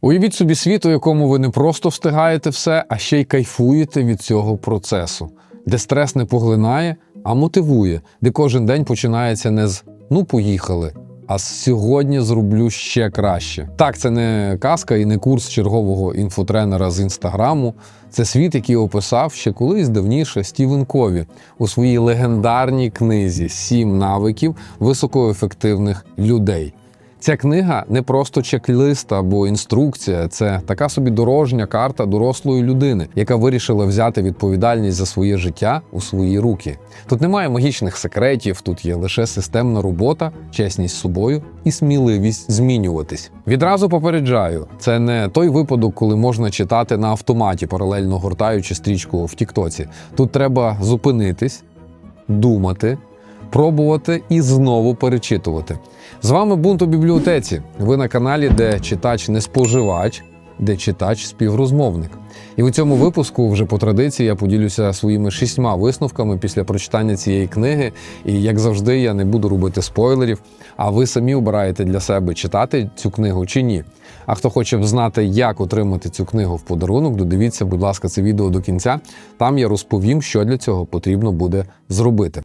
Уявіть собі світ, у якому ви не просто встигаєте все, а ще й кайфуєте від цього процесу, де стрес не поглинає, а мотивує, де кожен день починається не з ну поїхали. А з сьогодні зроблю ще краще. Так, це не казка і не курс чергового інфотренера з інстаграму. Це світ, який описав ще колись давніше Стівен Кові у своїй легендарній книзі Сім навиків високоефективних людей. Ця книга не просто чек-лист або інструкція, це така собі дорожня карта дорослої людини, яка вирішила взяти відповідальність за своє життя у свої руки. Тут немає магічних секретів, тут є лише системна робота, чесність з собою і сміливість змінюватись. Відразу попереджаю, це не той випадок, коли можна читати на автоматі, паралельно гортаючи стрічку в Тіктоці. Тут треба зупинитись, думати пробувати і знову перечитувати. З вами Бунт у бібліотеці. Ви на каналі, де читач не споживач, де читач співрозмовник. І у цьому випуску, вже по традиції, я поділюся своїми шістьма висновками після прочитання цієї книги. І як завжди, я не буду робити спойлерів. А ви самі обираєте для себе читати цю книгу чи ні. А хто хоче знати, як отримати цю книгу в подарунок, додивіться, будь ласка, це відео до кінця. Там я розповім, що для цього потрібно буде зробити.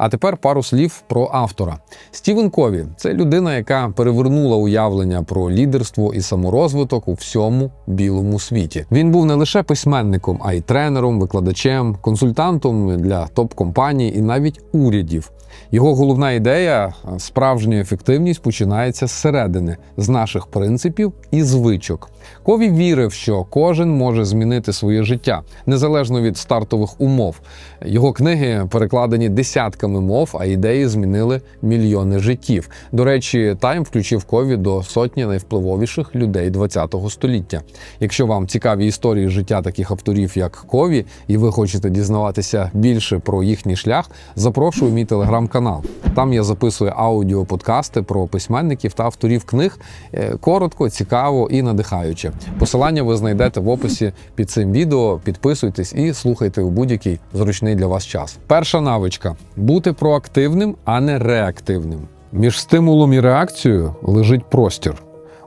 А тепер пару слів про автора. Стівен Кові це людина, яка перевернула уявлення про лідерство і саморозвиток у всьому білому світі. Він був не лише письменником, а й тренером, викладачем, консультантом для топ-компаній і навіть урядів. Його головна ідея справжня ефективність починається зсередини, з наших принципів і звичок. Кові вірив, що кожен може змінити своє життя незалежно від стартових умов. Його книги перекладені десятками мов, а ідеї змінили мільйони життів. До речі, Тайм включив Кові до сотні найвпливовіших людей ХХ століття. Якщо вам цікаві історії життя таких авторів, як Кові, і ви хочете дізнаватися більше про їхній шлях, запрошую мій телеграм-канал. Там я записую аудіоподкасти про письменників та авторів книг е, коротко, цікаво і надихаюче. Посилання ви знайдете в описі під цим відео. Підписуйтесь і слухайте у будь-який зручний для вас час. Перша навичка бути проактивним, а не реактивним. Між стимулом і реакцією лежить простір.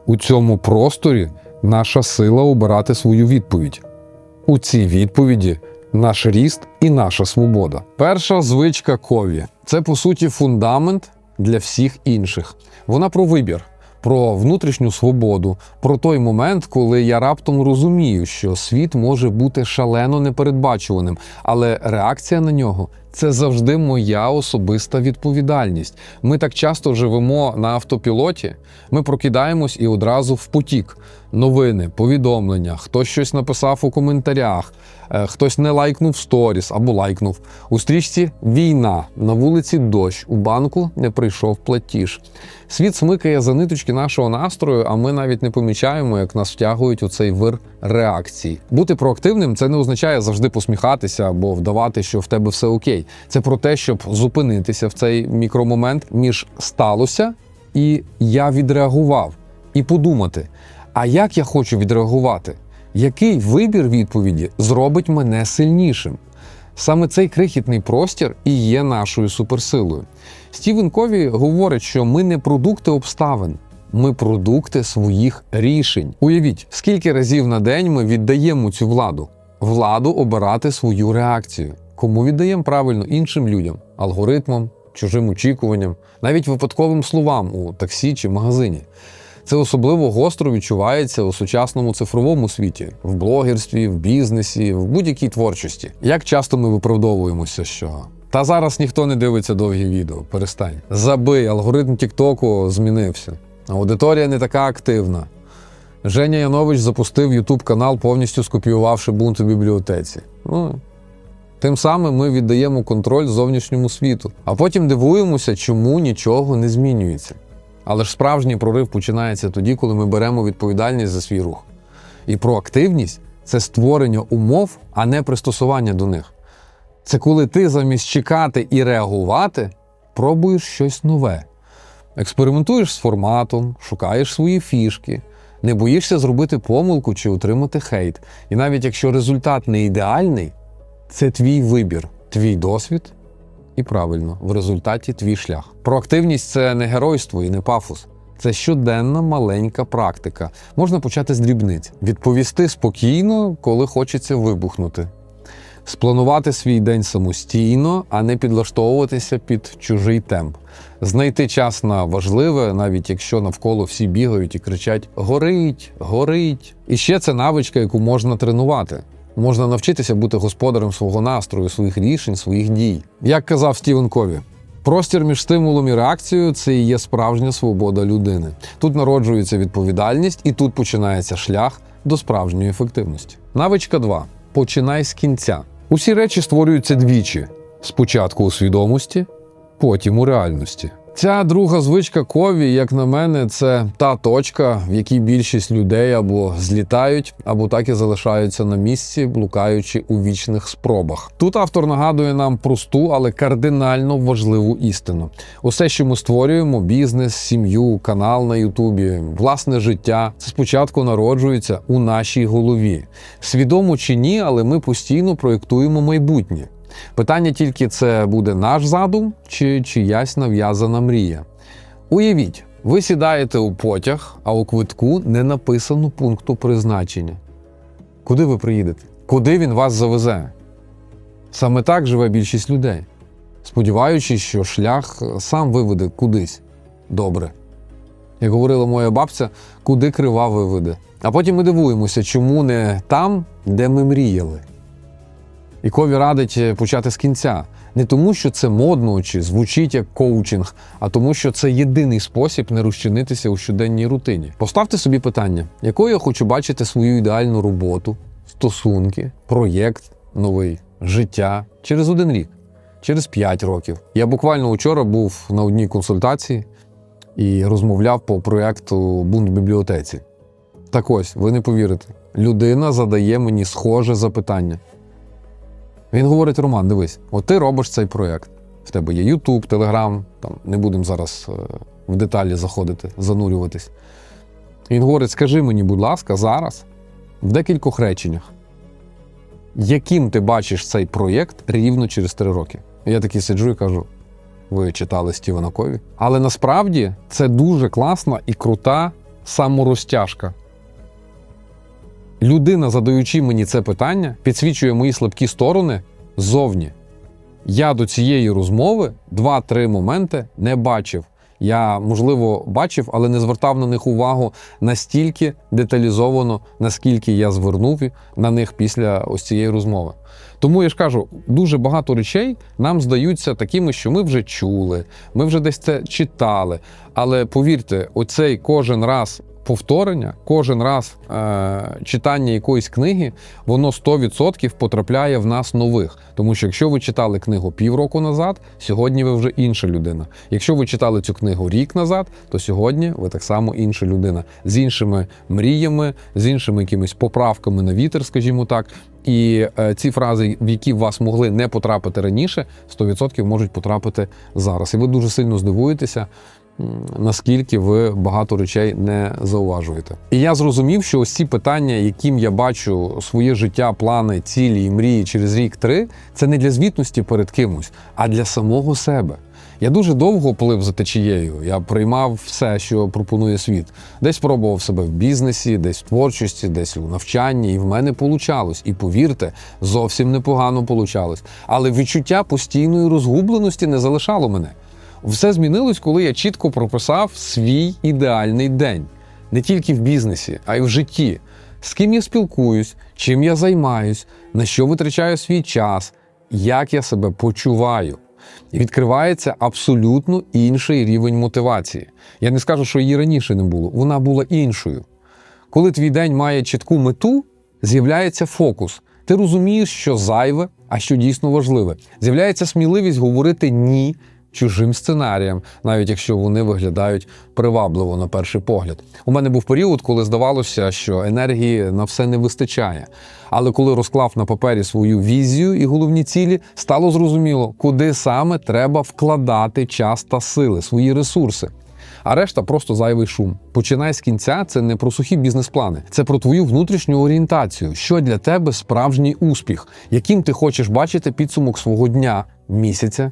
У цьому просторі наша сила обирати свою відповідь. У цій відповіді наш ріст і наша свобода. Перша звичка кові це по суті фундамент для всіх інших. Вона про вибір, про внутрішню свободу, про той момент, коли я раптом розумію, що світ може бути шалено непередбачуваним, але реакція на нього. Це завжди моя особиста відповідальність. Ми так часто живемо на автопілоті. Ми прокидаємось і одразу в потік. Новини, повідомлення, хтось щось написав у коментарях, е, хтось не лайкнув сторіс або лайкнув. У стрічці війна, на вулиці дощ, у банку не прийшов платіж. Світ смикає за ниточки нашого настрою, а ми навіть не помічаємо, як нас втягують у цей вир реакцій. Бути проактивним це не означає завжди посміхатися або вдавати, що в тебе все окей. Це про те, щоб зупинитися в цей мікромомент між сталося і я відреагував, і подумати. А як я хочу відреагувати? Який вибір відповіді зробить мене сильнішим? Саме цей крихітний простір і є нашою суперсилою. Стівен Кові говорить, що ми не продукти обставин, ми продукти своїх рішень. Уявіть, скільки разів на день ми віддаємо цю владу, владу обирати свою реакцію. Кому віддаємо правильно іншим людям, алгоритмам, чужим очікуванням, навіть випадковим словам у таксі чи магазині. Це особливо гостро відчувається у сучасному цифровому світі, в блогерстві, в бізнесі, в будь-якій творчості. Як часто ми виправдовуємося, що та зараз ніхто не дивиться довгі відео, перестань. Забий, алгоритм Тіктоку змінився. Аудиторія не така активна. Женя Янович запустив Ютуб канал, повністю скопіювавши бунт у бібліотеці. Ну, Тим самим ми віддаємо контроль зовнішньому світу, а потім дивуємося, чому нічого не змінюється. Але ж справжній прорив починається тоді, коли ми беремо відповідальність за свій рух. І проактивність це створення умов, а не пристосування до них. Це коли ти замість чекати і реагувати, пробуєш щось нове. Експериментуєш з форматом, шукаєш свої фішки, не боїшся зробити помилку чи отримати хейт. І навіть якщо результат не ідеальний, це твій вибір, твій досвід, І правильно, в результаті твій шлях. Проактивність це не геройство і не пафос. Це щоденна маленька практика. Можна почати з дрібниць, відповісти спокійно, коли хочеться вибухнути, спланувати свій день самостійно, а не підлаштовуватися під чужий темп, знайти час на важливе, навіть якщо навколо всі бігають і кричать Горить, горить. І ще це навичка, яку можна тренувати. Можна навчитися бути господарем свого настрою, своїх рішень, своїх дій. Як казав Стівен Кові, простір між стимулом і реакцією це і є справжня свобода людини. Тут народжується відповідальність, і тут починається шлях до справжньої ефективності. Навичка 2. Починай з кінця. Усі речі створюються двічі: спочатку у свідомості, потім у реальності. Ця друга звичка кові, як на мене, це та точка, в якій більшість людей або злітають, або так і залишаються на місці, блукаючи у вічних спробах. Тут автор нагадує нам просту, але кардинально важливу істину. Усе, що ми створюємо: бізнес, сім'ю, канал на Ютубі, власне життя, це спочатку народжується у нашій голові. Свідомо чи ні, але ми постійно проєктуємо майбутнє. Питання тільки це буде наш задум чи чиясь нав'язана мрія. Уявіть, ви сідаєте у потяг, а у квитку не написано пункту призначення. Куди ви приїдете? Куди він вас завезе? Саме так живе більшість людей, сподіваючись, що шлях сам виведе кудись добре. Як говорила моя бабця, куди крива виведе. А потім ми дивуємося, чому не там, де ми мріяли. І Кові радить е, почати з кінця. Не тому, що це модно чи звучить як коучинг, а тому, що це єдиний спосіб не розчинитися у щоденній рутині. Поставте собі питання, якою я хочу бачити свою ідеальну роботу, стосунки, проєкт новий, життя через один рік, через п'ять років. Я буквально вчора був на одній консультації і розмовляв по проєкту Бунт бібліотеці. Так ось, ви не повірите, людина задає мені схоже запитання. Він говорить: Роман, дивись, от ти робиш цей проєкт. В тебе є YouTube, Telegram, там не будемо зараз е, в деталі заходити, занурюватись. Він говорить: скажи мені, будь ласка, зараз, в декількох реченнях, яким ти бачиш цей проєкт рівно через три роки. Я такий сиджу і кажу: ви читали Стівена Кові. Але насправді це дуже класна і крута саморозтяжка. Людина, задаючи мені це питання, підсвічує мої слабкі сторони ззовні. Я до цієї розмови два-три моменти не бачив. Я, можливо, бачив, але не звертав на них увагу настільки деталізовано, наскільки я звернув на них після ось цієї розмови. Тому я ж кажу, дуже багато речей нам здаються такими, що ми вже чули, ми вже десь це читали. Але повірте, оцей кожен раз повторення, кожен раз е, читання якоїсь книги, воно 100% потрапляє в нас нових. Тому що якщо ви читали книгу півроку назад, сьогодні ви вже інша людина. Якщо ви читали цю книгу рік назад, то сьогодні ви так само інша людина з іншими мріями, з іншими якимись поправками на вітер, скажімо так. І е, ці фрази, в які вас могли не потрапити раніше, 100% можуть потрапити зараз. І ви дуже сильно здивуєтеся, наскільки ви багато речей не зауважуєте. І я зрозумів, що ось ці питання, яким я бачу своє життя, плани, цілі і мрії через рік-три, це не для звітності перед кимось, а для самого себе. Я дуже довго плив за течією. Я приймав все, що пропонує світ. Десь пробував себе в бізнесі, десь в творчості, десь у навчанні, і в мене получалось. І повірте, зовсім непогано получалось. Але відчуття постійної розгубленості не залишало мене. Все змінилось, коли я чітко прописав свій ідеальний день не тільки в бізнесі, а й в житті. З ким я спілкуюсь, чим я займаюсь, на що витрачаю свій час, як я себе почуваю. І відкривається абсолютно інший рівень мотивації. Я не скажу, що її раніше не було, вона була іншою. Коли твій день має чітку мету, з'являється фокус. Ти розумієш, що зайве, а що дійсно важливе. З'являється сміливість говорити ні чужим сценаріям, навіть якщо вони виглядають привабливо на перший погляд. У мене був період, коли здавалося, що енергії на все не вистачає. Але коли розклав на папері свою візію і головні цілі, стало зрозуміло, куди саме треба вкладати час та сили, свої ресурси. А решта просто зайвий шум. Починай з кінця це не про сухі бізнес-плани, це про твою внутрішню орієнтацію. Що для тебе справжній успіх, яким ти хочеш бачити підсумок свого дня, місяця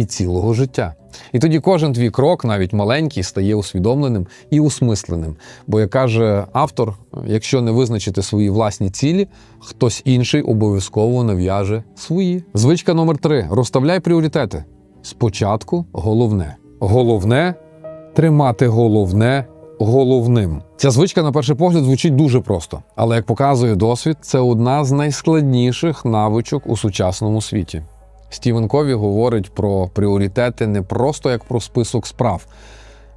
і цілого життя. І тоді кожен твій крок, навіть маленький, стає усвідомленим і усмисленим. Бо, як каже автор, якщо не визначити свої власні цілі, хтось інший обов'язково нав'яже свої. Звичка номер три: розставляй пріоритети. Спочатку головне. Головне тримати головне головним. Ця звичка, на перший погляд, звучить дуже просто, але як показує досвід, це одна з найскладніших навичок у сучасному світі. Стівен Кові говорить про пріоритети не просто як про список справ,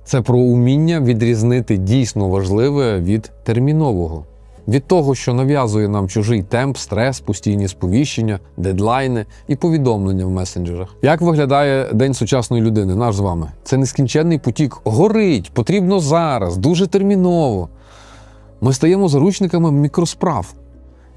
це про уміння відрізнити дійсно важливе від термінового. Від того, що нав'язує нам чужий темп, стрес, постійні сповіщення, дедлайни і повідомлення в месенджерах. Як виглядає день сучасної людини, наш з вами? Це нескінченний потік. Горить, потрібно зараз, дуже терміново. Ми стаємо заручниками мікросправ.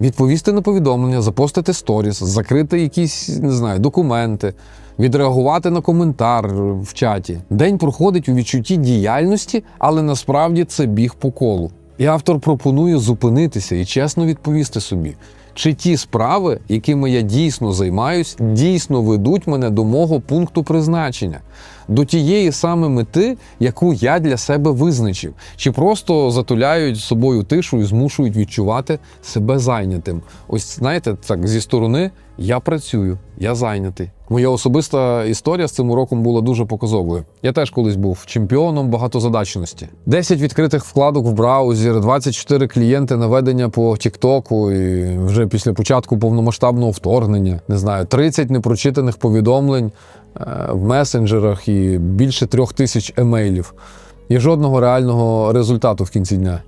Відповісти на повідомлення, запостити сторіс, закрити якісь не знаю, документи, відреагувати на коментар в чаті. День проходить у відчутті діяльності, але насправді це біг по колу. І автор пропонує зупинитися і чесно відповісти собі, чи ті справи, якими я дійсно займаюсь, дійсно ведуть мене до мого пункту призначення, до тієї саме мети, яку я для себе визначив, чи просто затуляють собою тишу і змушують відчувати себе зайнятим. Ось знаєте, так зі сторони я працюю, я зайнятий. Моя особиста історія з цим уроком була дуже показовою. Я теж колись був чемпіоном багатозадачності. 10 відкритих вкладок в браузер, 24 клієнти наведення по Тіктоку, і вже після початку повномасштабного вторгнення, не знаю, 30 непрочитаних повідомлень е, в месенджерах і більше трьох тисяч емейлів. І жодного реального результату в кінці дня.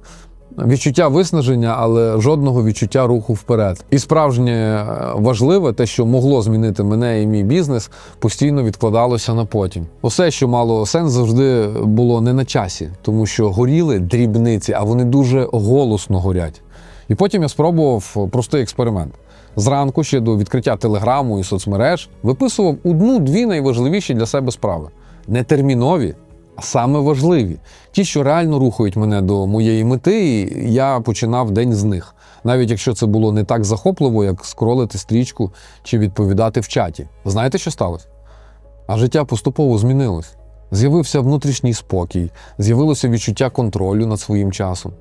Відчуття виснаження, але жодного відчуття руху вперед. І справжнє е, важливе, те, що могло змінити мене і мій бізнес, постійно відкладалося на потім. Усе, що мало сенс, завжди було не на часі, тому що горіли дрібниці, а вони дуже голосно горять. І потім я спробував простий експеримент. Зранку ще до відкриття телеграму і соцмереж виписував одну-дві найважливіші для себе справи. Не термінові, саме важливі. Ті, що реально рухають мене до моєї мети, я починав день з них. Навіть якщо це було не так захопливо, як скролити стрічку чи відповідати в чаті. Знаєте, що сталося? А життя поступово змінилось. З'явився внутрішній спокій, з'явилося відчуття контролю над своїм часом.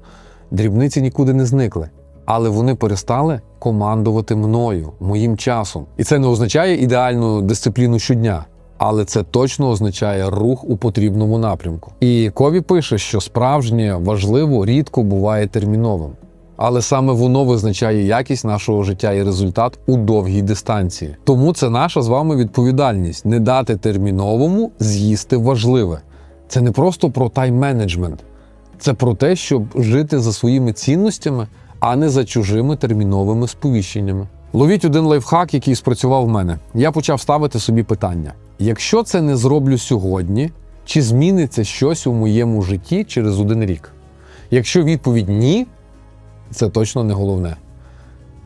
Дрібниці нікуди не зникли, але вони перестали командувати мною, моїм часом. І це не означає ідеальну дисципліну щодня. Але це точно означає рух у потрібному напрямку. І Кові пише, що справжнє важливо рідко буває терміновим. Але саме воно визначає якість нашого життя і результат у довгій дистанції. Тому це наша з вами відповідальність не дати терміновому з'їсти важливе. Це не просто про тайм-менеджмент, це про те, щоб жити за своїми цінностями, а не за чужими терміновими сповіщеннями. Ловіть один лайфхак, який спрацював в мене. Я почав ставити собі питання: якщо це не зроблю сьогодні, чи зміниться щось у моєму житті через один рік? Якщо відповідь ні, це точно не головне.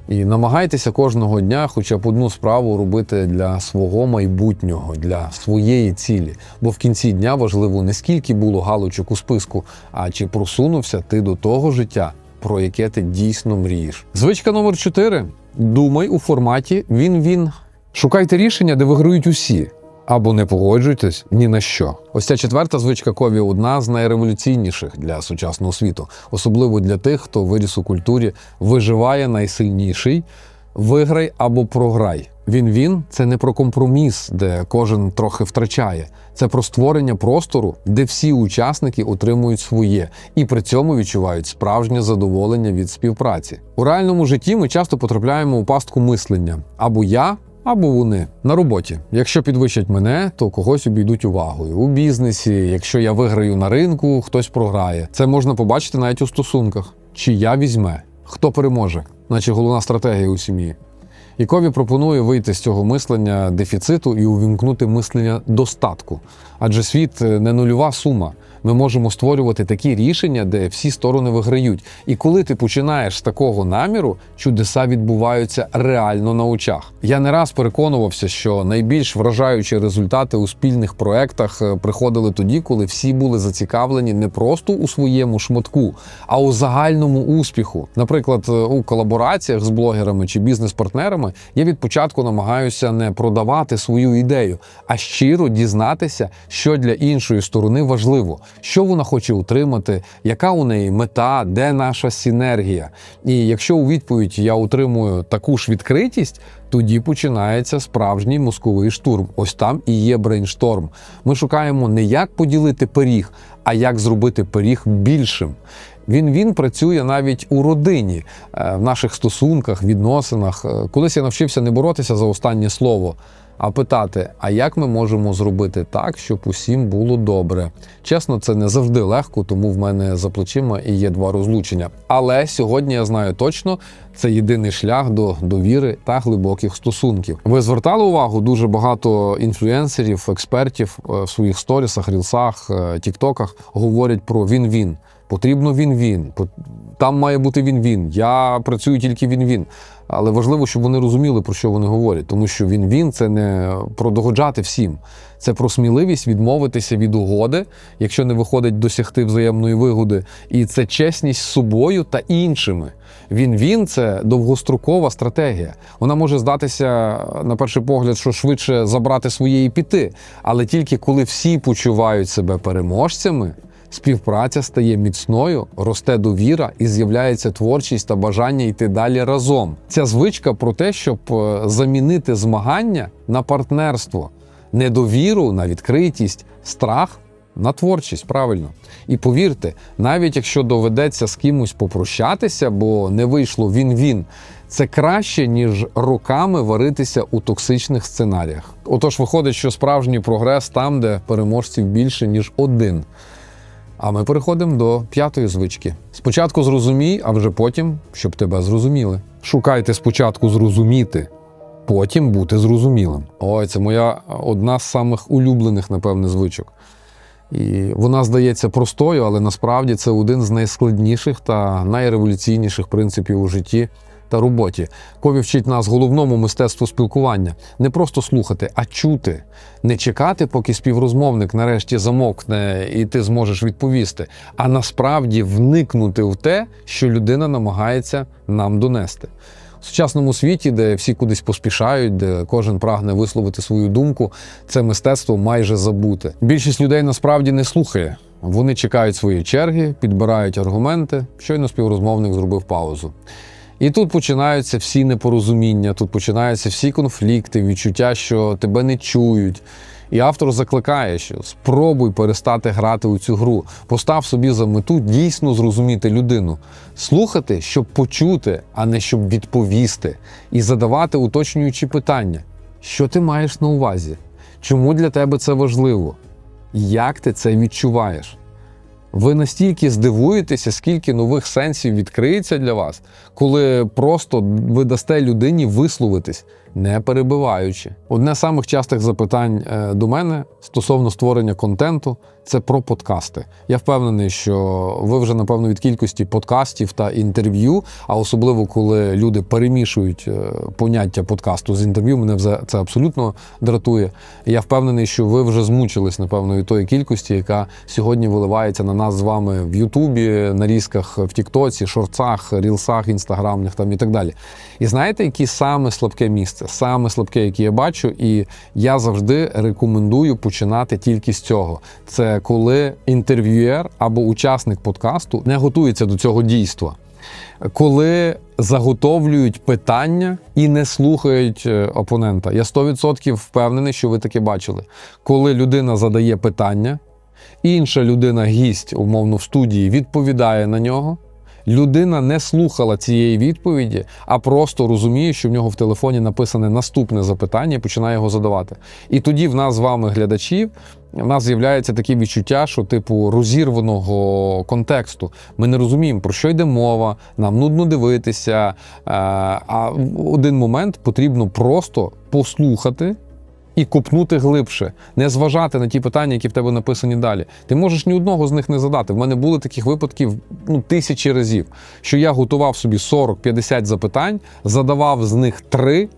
І намагайтеся кожного дня хоча б одну справу робити для свого майбутнього, для своєї цілі. Бо в кінці дня важливо не скільки було галочок у списку, а чи просунувся ти до того життя, про яке ти дійсно мрієш. Звичка номер 4. Думай у форматі він-він. Шукайте рішення, де виграють усі. Або не погоджуйтесь ні на що. Ось ця четверта звичка кові одна з найреволюційніших для сучасного світу, особливо для тих, хто виріс у культурі, виживає найсильніший, виграй або програй. Він-він це не про компроміс, де кожен трохи втрачає. Це про створення простору, де всі учасники отримують своє і при цьому відчувають справжнє задоволення від співпраці. У реальному житті ми часто потрапляємо у пастку мислення або я. Або вони на роботі. Якщо підвищать мене, то когось обійдуть увагою. У бізнесі, якщо я виграю на ринку, хтось програє. Це можна побачити навіть у стосунках. Чи я візьме, хто переможе, наче головна стратегія у сім'ї. І Кові пропонує вийти з цього мислення дефіциту і увімкнути мислення достатку. Адже світ е, не нульова сума. Ми можемо створювати такі рішення, де всі сторони виграють. І коли ти починаєш з такого наміру, чудеса відбуваються реально на очах. Я не раз переконувався, що найбільш вражаючі результати у спільних проектах е, приходили тоді, коли всі були зацікавлені не просто у своєму шматку, а у загальному успіху. Наприклад, е, у колабораціях з блогерами чи бізнес-партнерами партнерами, я від початку намагаюся не продавати свою ідею, а щиро дізнатися, що для іншої сторони важливо, що вона хоче отримати, яка у неї мета, де наша синергія. І якщо у відповідь я отримую таку ж відкритість, тоді починається справжній мозковий штурм. Ось там і є брейншторм. Ми шукаємо не як поділити пиріг, а як зробити пиріг більшим. Він він працює навіть у родині, е, в наших стосунках, відносинах. Е, Колись я навчився не боротися за останнє слово, а питати: а як ми можемо зробити так, щоб усім було добре? Чесно, це не завжди легко, тому в мене за плечима і є два розлучення. Але сьогодні я знаю точно, це єдиний шлях до довіри та глибоких стосунків. Ви звертали увагу дуже багато інфлюенсерів, експертів е, в своїх сторісах, рілсах, е, тіктоках говорять про він-він. Потрібно він-він. Там має бути він-він. Я працюю тільки він-він. Але важливо, щоб вони розуміли, про що вони говорять, тому що він-він це не про догоджати всім. Це про сміливість відмовитися від угоди, якщо не виходить досягти взаємної вигоди, і це чесність з собою та іншими. Він-він це довгострокова стратегія. Вона може здатися на перший погляд, що швидше забрати своє і піти. Але тільки коли всі почувають себе переможцями, співпраця стає міцною, росте довіра і з'являється творчість та бажання йти далі разом. Ця звичка про те, щоб е, замінити змагання на партнерство, недовіру на відкритість, страх на творчість, правильно. І повірте, навіть якщо доведеться з кимось попрощатися, бо не вийшло він-він, це краще, ніж роками варитися у токсичних сценаріях. Отож, виходить, що справжній прогрес там, де переможців більше, ніж один. А ми переходимо до п'ятої звички. Спочатку зрозумій, а вже потім, щоб тебе зрозуміли. Шукайте спочатку зрозуміти, потім бути зрозумілим. Ой, це моя одна з самих улюблених, напевне, звичок. І вона здається простою, але насправді це один з найскладніших та найреволюційніших принципів у житті та роботі. Кові вчить нас головному мистецтву спілкування не просто слухати, а чути, не чекати, поки співрозмовник нарешті замовкне і ти зможеш відповісти, а насправді вникнути в те, що людина намагається нам донести. В сучасному світі, де всі кудись поспішають, де кожен прагне висловити свою думку, це мистецтво майже забуте. Більшість людей насправді не слухає. Вони чекають своєї черги, підбирають аргументи. Щойно співрозмовник зробив паузу. І тут починаються всі непорозуміння, тут починаються всі конфлікти, відчуття, що тебе не чують. І автор закликає, що спробуй перестати грати у цю гру, постав собі за мету дійсно зрозуміти людину, слухати, щоб почути, а не щоб відповісти, і задавати уточнюючі питання. Що ти маєш на увазі? Чому для тебе це важливо? Як ти це відчуваєш? Ви настільки здивуєтеся, скільки нових сенсів відкриється для вас, коли просто ви дасте людині висловитись, не перебиваючи. Одне з самих частих запитань е, до мене стосовно створення контенту це про подкасти. Я впевнений, що ви вже напевно від кількості подкастів та інтерв'ю, а особливо коли люди перемішують е, поняття подкасту з інтерв'ю, мене це абсолютно дратує. Я впевнений, що ви вже змучились напевно від тої кількості, яка сьогодні виливається на нас з вами в Ютубі, нарізках в Тіктоці, шорцах, рілсах, інстаграмних там і так далі. І знаєте, яке саме слабке місце, саме слабке, яке я бачу, і я завжди рекомендую починати тільки з цього. Це коли інтерв'юєр або учасник подкасту не готується до цього дійства. Коли заготовлюють питання і не слухають е, опонента. Я 100% впевнений, що ви таке бачили. Коли людина задає питання, інша людина, гість, умовно, в студії, відповідає на нього. Людина не слухала цієї відповіді, а просто розуміє, що в нього в телефоні написане наступне запитання і починає його задавати. І тоді в нас з вами, глядачів, в нас з'являється таке відчуття, що типу розірваного контексту. Ми не розуміємо, про що йде мова, нам нудно дивитися. е, А в один момент потрібно просто послухати. І купнути глибше, не зважати на ті питання, які в тебе написані далі. Ти можеш ні одного з них не задати. В мене були таких випадків ну, тисячі разів, що я готував собі 40-50 запитань, задавав з них три,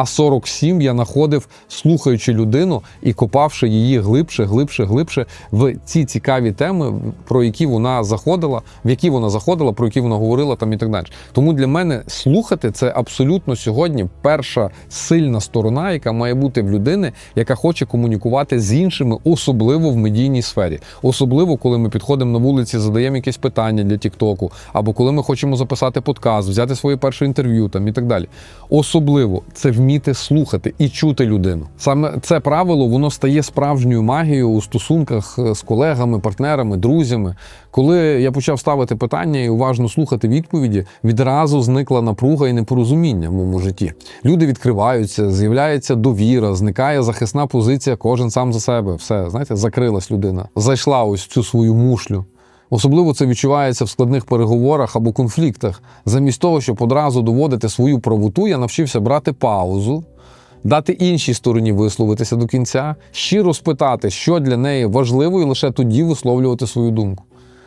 а 47 я знаходив, слухаючи людину і копавши її глибше, глибше, глибше в ці цікаві теми, про які вона заходила, в які вона заходила, про які вона говорила там і так далі. Тому для мене слухати це абсолютно сьогодні перша сильна сторона, яка має бути в людини, яка хоче комунікувати з іншими, особливо в медійній сфері, особливо коли ми підходимо на вулиці, задаємо якесь питання для Тіктоку, або коли ми хочемо записати подкаст, взяти своє перше інтерв'ю там і так далі. Особливо це вміти слухати і чути людину. Саме це правило воно стає справжньою магією у стосунках е, з колегами, партнерами, друзями. Коли я почав ставити питання і уважно слухати відповіді, відразу зникла напруга і непорозуміння в моєму житті. Люди відкриваються, з'являється довіра, зникає захисна позиція, кожен сам за себе. Все, знаєте, закрилась людина, зайшла ось цю свою мушлю. Особливо це відчувається в складних переговорах або конфліктах. Замість того, щоб одразу доводити свою правоту, я навчився брати паузу, дати іншій стороні висловитися до кінця, щиро спитати, що для неї важливо, і лише тоді висловлювати свою думку.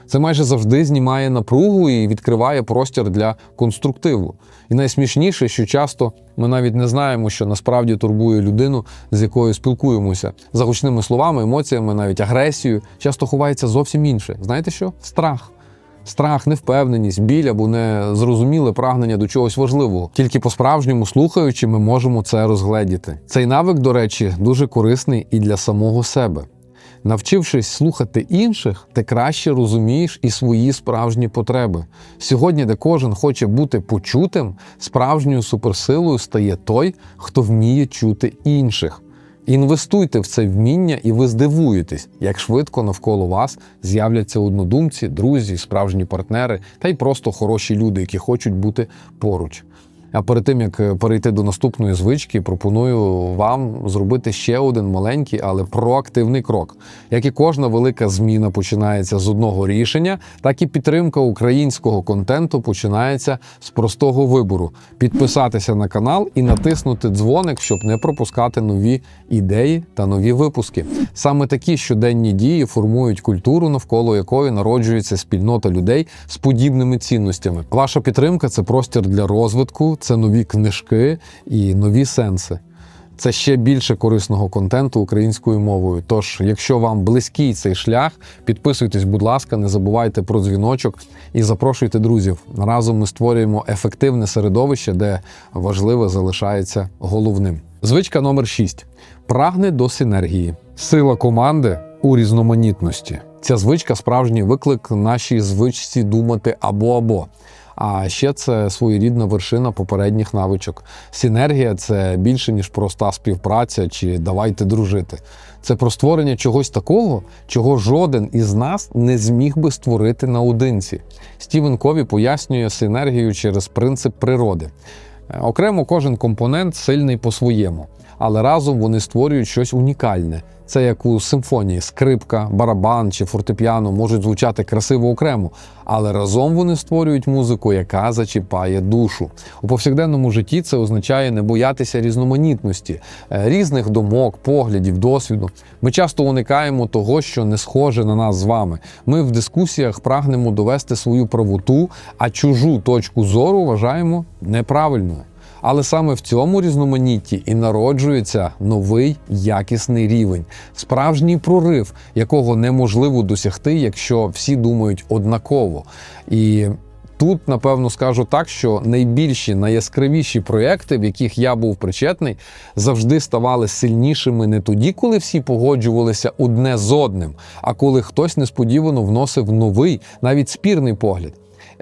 Це майже завжди знімає напругу і відкриває простір для конструктиву. І найсмішніше, що часто ми навіть не знаємо, що насправді турбує людину, з якою спілкуємося. За гучними словами, емоціями, навіть агресією, часто ховається зовсім інше. Знаєте що? Страх. Страх, невпевненість, біль або незрозуміле прагнення до чогось важливого. Тільки по-справжньому слухаючи, ми можемо це розгледіти. Цей навик, до речі, дуже корисний і для самого себе. Навчившись слухати інших, ти краще розумієш і свої справжні потреби. Сьогодні, де кожен хоче бути почутим, справжньою суперсилою стає той, хто вміє чути інших. Інвестуйте в це вміння, і ви здивуєтесь, як швидко навколо вас з'являться однодумці, друзі, справжні партнери та й просто хороші люди, які хочуть бути поруч. А перед тим як е, перейти до наступної звички, пропоную вам зробити ще один маленький, але проактивний крок. Як і кожна велика зміна починається з одного рішення, так і підтримка українського контенту починається з простого вибору: підписатися на канал і натиснути дзвоник, щоб не пропускати нові ідеї та нові випуски. Саме такі щоденні дії формують культуру, навколо якої народжується спільнота людей з подібними цінностями. Ваша підтримка це простір для розвитку це нові книжки і нові сенси. Це ще більше корисного контенту українською мовою. Тож, якщо вам близький цей шлях, підписуйтесь, будь ласка, не забувайте про дзвіночок і запрошуйте друзів. Разом ми створюємо ефективне середовище, де важливе залишається головним. Звичка номер 6. прагне до синергії. Сила команди у різноманітності. Ця звичка справжній виклик нашій звичці думати або або. А ще це своєрідна вершина попередніх навичок. Синергія це більше ніж проста співпраця чи давайте дружити. Це про створення чогось такого, чого жоден із нас не зміг би створити наодинці. Стівен Кові пояснює синергію через принцип природи. Е, Окремо кожен компонент сильний по-своєму, але разом вони створюють щось унікальне. Це як у симфонії, скрипка, барабан чи фортепіано можуть звучати красиво окремо, але разом вони створюють музику, яка зачіпає душу. У повсякденному житті це означає не боятися різноманітності, е, різних думок, поглядів, досвіду. Ми часто уникаємо того, що не схоже на нас з вами. Ми в дискусіях прагнемо довести свою правоту, а чужу точку зору вважаємо неправильною. Але саме в цьому різноманітті і народжується новий якісний рівень, справжній прорив, якого неможливо досягти, якщо всі думають однаково. І Тут, напевно, скажу так, що найбільші, найяскравіші проекти, в яких я був причетний, завжди ставали сильнішими не тоді, коли всі погоджувалися одне з одним, а коли хтось несподівано вносив новий, навіть спірний погляд.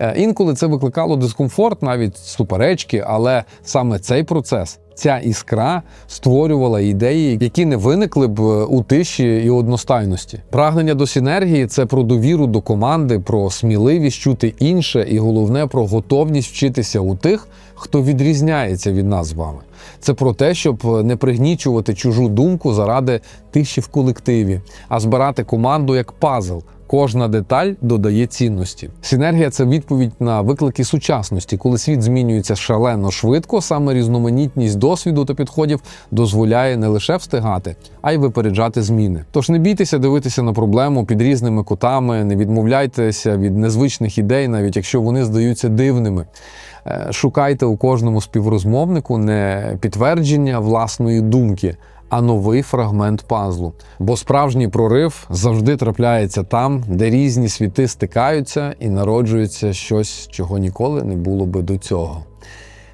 Е, Інколи це викликало дискомфорт, навіть суперечки, але саме цей процес. Ця іскра створювала ідеї, які не виникли б е, у тиші і одностайності. Прагнення до синергії це про довіру до команди, про сміливість чути інше, і головне про готовність вчитися у тих, хто відрізняється від нас з вами. Це про те, щоб не пригнічувати чужу думку заради тиші в колективі, а збирати команду як пазл. Кожна деталь додає цінності. Синергія це відповідь на виклики сучасності, коли світ змінюється шалено швидко. Саме різноманітність досвіду та підходів дозволяє не лише встигати, а й випереджати зміни. Тож не бійтеся дивитися на проблему під різними кутами, не відмовляйтеся від незвичних ідей, навіть якщо вони здаються дивними. Е, Шукайте у кожному співрозмовнику не підтвердження власної думки, а новий фрагмент пазлу. Бо справжній прорив завжди трапляється там, де різні світи стикаються і народжується щось, чого ніколи не було би до цього.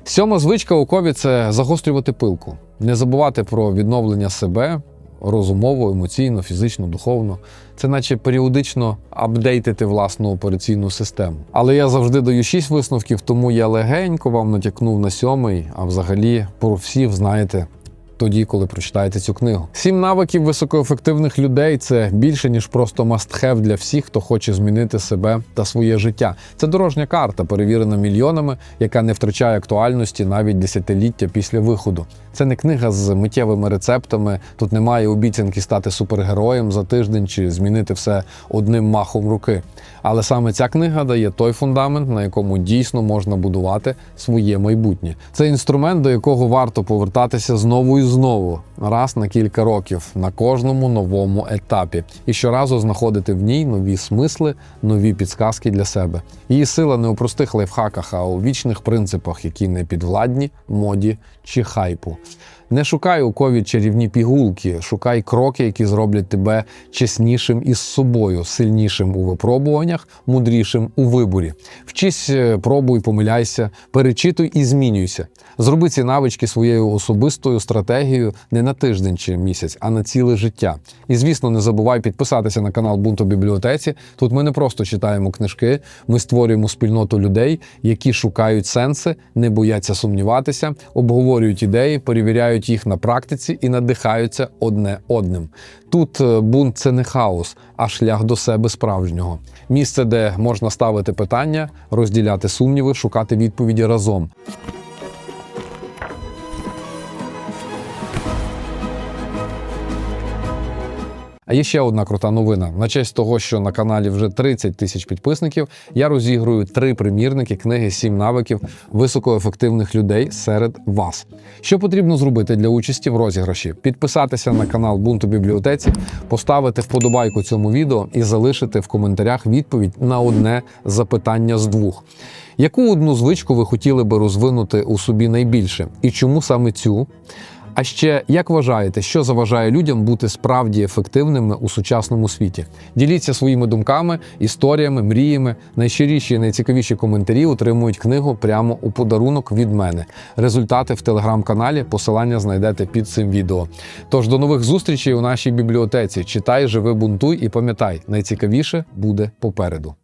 Сьома звичка у кові це загострювати пилку, не забувати про відновлення себе розумово, емоційно, фізично, духовно. Це наче періодично апдейтити власну операційну систему. Але я завжди даю шість висновків, тому я легенько вам натякнув на сьомий, а взагалі про всі знаєте тоді, коли прочитаєте цю книгу. Сім навиків високоефективних людей це більше ніж просто must-have для всіх, хто хоче змінити себе та своє життя. Це дорожня карта, перевірена мільйонами, яка не втрачає актуальності навіть десятиліття після виходу. Це не книга з миттєвими рецептами. Тут немає обіцянки стати супергероєм за тиждень чи змінити все одним махом руки. Але саме ця книга дає той фундамент, на якому дійсно можна будувати своє майбутнє. Це інструмент, до якого варто повертатися знову і знову, раз на кілька років, на кожному новому етапі, і щоразу знаходити в ній нові смисли, нові підсказки для себе. Її сила не у простих лайфхаках, а у вічних принципах, які не підвладні моді чи хайпу. Не шукай у кові чарівні пігулки, шукай кроки, які зроблять тебе чеснішим із собою, сильнішим у випробуваннях, мудрішим у виборі. Вчись, е, пробуй, помиляйся, перечитуй і змінюйся. Зроби ці навички своєю особистою стратегією не на тиждень чи місяць, а на ціле життя. І звісно, не забувай підписатися на канал Бунту бібліотеці. Тут ми не просто читаємо книжки, ми створюємо спільноту людей, які шукають сенси, не бояться сумніватися, обговорюють ідеї, перевіряють їх на практиці і надихаються одне одним. Тут е, бунт це не хаос, а шлях до себе справжнього. Місце, де можна ставити питання, розділяти сумніви, шукати відповіді разом. А є ще одна крута новина. На честь того, що на каналі вже 30 тисяч підписників, я розігрую три примірники книги «Сім навиків високоефективних людей серед вас. Що потрібно зробити для участі в розіграші? Підписатися на канал Бунту бібліотеці, поставити вподобайку цьому відео і залишити в коментарях відповідь на одне запитання з двох. Яку одну звичку ви хотіли би розвинути у собі найбільше? І чому саме цю? А ще як вважаєте, що заважає людям бути справді ефективними у сучасному світі? Діліться своїми думками, історіями, мріями. Найщиріші і найцікавіші коментарі отримують книгу прямо у подарунок від мене. Результати в телеграм-каналі. Посилання знайдете під цим відео. Тож до нових зустрічей у нашій бібліотеці. Читай, живи, бунтуй і пам'ятай, найцікавіше буде попереду.